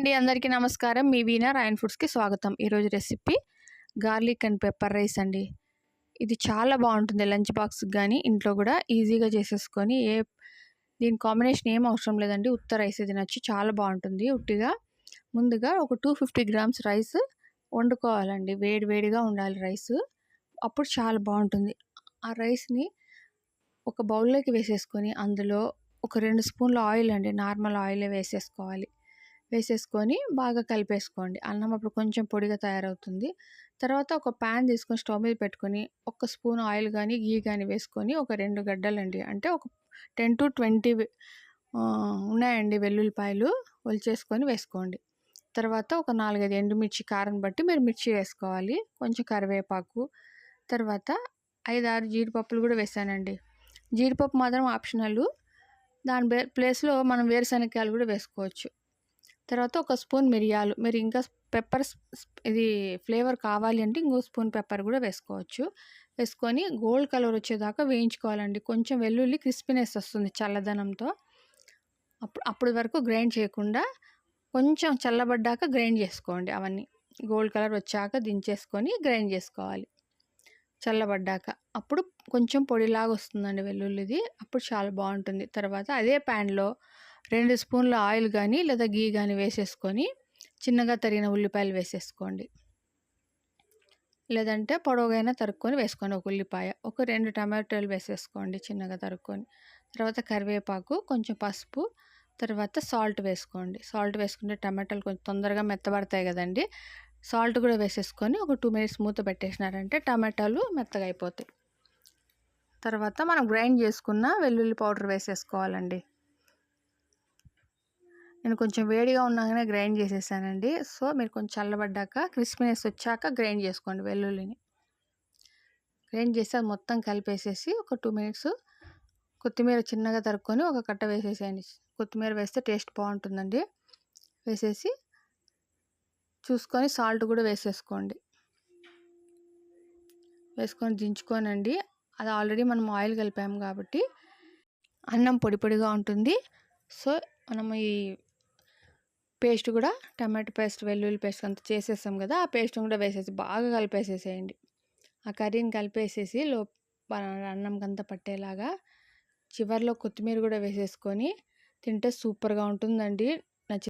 అండి అందరికీ నమస్కారం. మీ వీణా రాయన్ ఫుడ్స్కి స్వాగతం. ఈరోజు recipe garlic and pepper rice అండి. ఇది చాలా బాగుంటుంది లంచ్ బాక్స్కి కానీ ఇంట్లో కూడా ఈజీగా చేసేసుకొని ఏ దీని కాంబినేషన్ ఏం అవసరం లేదండి. ఉత్త రైస్ తినొచ్చు చాలా బాగుంటుంది. ఉట్టిగా ముందుగా ఒక టూ ఫిఫ్టీ గ్రామ్స్ రైస్ వండుకోవాలండి. వేడి వేడిగా ఉండాలి రైస్. అప్పుడు చాలా బాగుంటుంది. ఆ రైస్ని ఒక బౌల్లోకి వేసేసుకొని అందులో ఒక రెండు స్పూన్ల ఆయిల్ అండి. నార్మల్ ఆయిలే వేసేసుకోవాలి. వేసేసుకొని బాగా కలిపేసుకోండి. అన్నం అప్పుడు కొంచెం పొడిగా తయారవుతుంది. తర్వాత ఒక ప్యాన్ తీసుకొని స్టవ్ మీద పెట్టుకొని ఒక స్పూన్ ఆయిల్ కానీ గీ కానీ వేసుకొని ఒక రెండు గడ్డలండి. అంటే ఒక టెన్ టు ట్వంటీ ఉన్నాయండి వెల్లుల్లిపాయలు ఒలిచేసుకొని వేసుకోండి. తర్వాత ఒక నాలుగైదు ఎండుమిర్చి కారం బట్టి మీరు మిర్చి వేసుకోవాలి. కొంచెం కరివేపాకు. తర్వాత ఐదు ఆరు జీడిపప్పులు కూడా వేసానండి. జీడిపప్పు మాత్రం ఆప్షనల్. దాని ప్లేస్లో మనం వేరుశనగకాయలు కూడా వేసుకోవచ్చు. తర్వాత ఒక స్పూన్ మిరియాలు మీరు ఇంకా పెప్పర్ ఇది ఫ్లేవర్ కావాలి అంటే ఇంకో స్పూన్ పెప్పర్ కూడా వేసుకోవచ్చు. వేసుకొని గోల్డ్ కలర్ వచ్చేదాకా వేయించుకోవాలండి. కొంచెం వెల్లుల్లి క్రిస్పీనెస్ వస్తుంది చల్లదనంతో. అప్పుడు అప్పటి వరకు గ్రైండ్ చేయకుండా కొంచెం చల్లబడ్డాక గ్రైండ్ చేసుకోండి అవన్నీ. గోల్డ్ కలర్ వచ్చాక దించేసుకొని గ్రైండ్ చేసుకోవాలి. చల్లబడ్డాక. అప్పుడు కొంచెం పొడిలాగా వస్తుందండి వెల్లుల్లిది. అప్పుడు చాలా బాగుంటుంది. తర్వాత అదే ప్యాన్లో రెండు స్పూన్ల ఆయిల్ కానీ లేదా గీ కానీ వేసేసుకొని చిన్నగా తరిగిన ఉల్లిపాయలు వేసేసుకోండి. లేదంటే పొడవుగైనా తరుక్కొని వేసుకోండి. ఒక ఉల్లిపాయ ఒక రెండు టమాటోలు వేసేసుకోండి చిన్నగా తరుక్కొని. తర్వాత కరివేపాకు కొంచెం పసుపు తర్వాత సాల్ట్ వేసుకోండి. సాల్ట్ వేసుకుంటే టమాటాలు కొంచెం తొందరగా మెత్తబడతాయి కదండి. సాల్ట్ కూడా వేసేసుకొని ఒక టూ మినిట్స్ మూత పెట్టేసినారంటే టమాటాలు మెత్తగా అయిపోతాయి తర్వాత మనం గ్రైండ్ చేసుకున్న వెల్లుల్లి పౌడర్ వేసేసుకోవాలండి. నేను కొంచెం వేడిగా ఉన్నాగానే గ్రైండ్ చేసేసానండి. సో మీరు కొంచెం చల్లబడ్డాక క్రిస్పీనెస్ వచ్చాక గ్రైండ్ చేసుకోండి వెల్లుల్లిని. గ్రైండ్ చేసి అది మొత్తం కలిపేసేసి ఒక టూ మినిట్స్ కొత్తిమీర చిన్నగా తరుక్కొని ఒక కట్ట వేసేసేయండి. కొత్తిమీర వేస్తే టేస్ట్ బాగుంటుందండి. వేసేసి చూసుకొని సాల్ట్ కూడా వేసేసుకోండి. వేసుకొని దించుకోనండి. అది ఆల్రెడీ మనం ఆయిల్ కలిపాము కాబట్టి అన్నం పొడి పొడిగా ఉంటుంది. సో మనం ఈ పేస్ట్ కూడా టమాటో పేస్ట్ వెల్లుల్లి పేస్ట్ అంత చేసేసాం కదా ఆ పేస్ట్ కూడా వేసేసి బాగా కలిపేసేసేయండి. ఆ కర్రీని కలిపేసేసి లో అన్నంకంతా పట్టేలాగా చివరిలో కొత్తిమీర కూడా వేసేసుకొని తింటే సూపర్గా ఉంటుందండి.